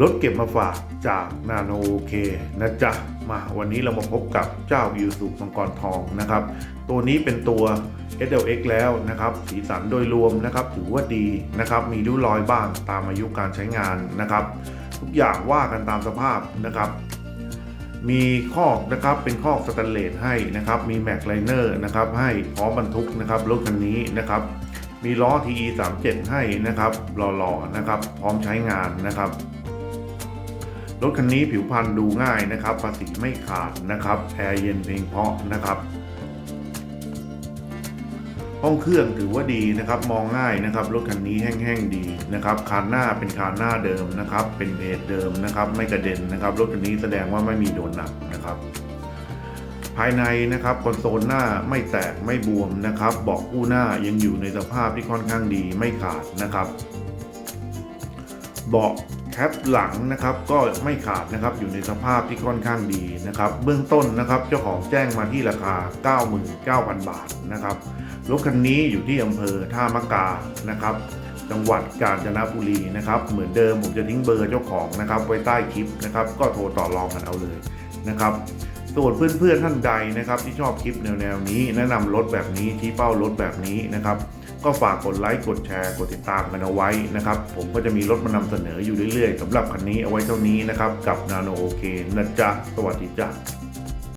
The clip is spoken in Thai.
รถเก็บมาฝากจากนาโนโอเคนะจ๊ะ มาวันนี้เรามาพบกับเจ้ายูสุมังกรทองนะครับ ตัวนี้เป็นตัว SLX แล้วนะครับ สีสันโดยรวมนะครับ ถือว่าดีนะครับ มีริ้วรอยบ้างตามอายุการใช้งานนะครับ ทุกอย่างว่ากันตามสภาพนะครับ มีคอกนะครับเป็นคอกสแตนเลสให้นะครับ มีแม็กไลเนอร์นะครับให้พร้อมบรรทุกนะครับรถคันนี้นะครับมีล้อ TE 3 7 ให้นะครับหล่อๆนะครับ พร้อมใช้งานนะครับ รถคันนี้ผิวพรรณดูง่ายนะครับภาษีไม่ขาดนะครับแอร์เย็นเพลงเพาะนะครับ ห้องเครื่องถือว่าดีนะครับ มองง่ายนะครับรถคันนี้แห้งๆดีนะครับคานหน้าเป็นคานหน้าเดิมนะครับ เป็นเพจเดิมนะครับ ไม่กระเด็นนะครับรถคันนี้แสดงว่าไม่มีโดนหนักนะครับภายในนะครับคอนโซลหน้าไม่แตกไม่บวมนะครับเบาะคู่หน้ายังอยู่ในสภาพที่ค่อนข้างดีไม่ขาดนะครับ เบาะ แคปหลังนะครับก็ไม่ขาดนะครับอยู่ในสภาพที่ค่อนข้างดีนะครับ เบื้องต้นนะครับเจ้าของแจ้งมาที่ราคา 99,000 บาทนะครับรถคันนี้อยู่ที่อำเภอท่ามะกานะครับจังหวัดกาญจนบุรีนะครับ เหมือนเดิมผมจะทิ้งเบอร์เจ้าของนะครับ ไว้ใต้คลิปนะครับ ก็โทรต่อรองกันเอาเลยนะครับส่วนเพื่อนๆท่านใดนะครับ ที่ชอบคลิปแนวๆนี้ แนะนำรถแบบนี้ที่เป้ารถแบบนี้นะครับ ก็ฝากกดไลค์ กดแชร์ กดติดตามกันเอาไว้นะครับ ผมก็จะมีรถมานำเสนออยู่เรื่อยๆสำหรับคันนี้เอาไว้เท่านี้นะครับ กับนาโนโอเคนะจ๊ะ สวัสดีจ้ะ